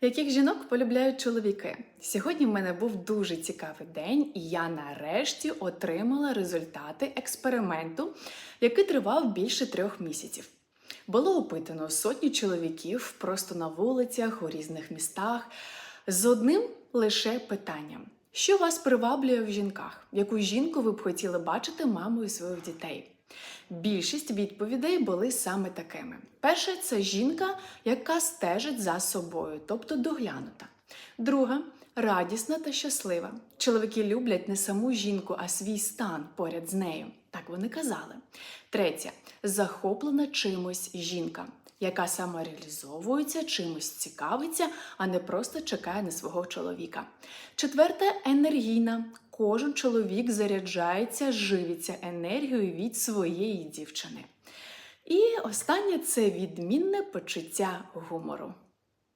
Яких жінок полюбляють чоловіки? Сьогодні в мене був дуже цікавий день, і я нарешті отримала результати експерименту, який тривав більше трьох місяців. Було опитано сотні чоловіків просто на вулицях, у різних містах, з одним лише питанням: що вас приваблює в жінках? Яку жінку ви б хотіли бачити мамою своїх дітей? Більшість відповідей були саме такими: перше це жінка, яка стежить за собою, тобто доглянута. Друга радісна та щаслива. Чоловіки люблять не саму жінку, а свій стан поряд з нею. Так вони казали. Третя захоплена чимось жінка, яка самореалізовується, чимось цікавиться, а не просто чекає на свого чоловіка. Четверте енергійна. Кожен чоловік заряджається, живиться енергією від своєї дівчини. І останнє це відмінне почуття гумору.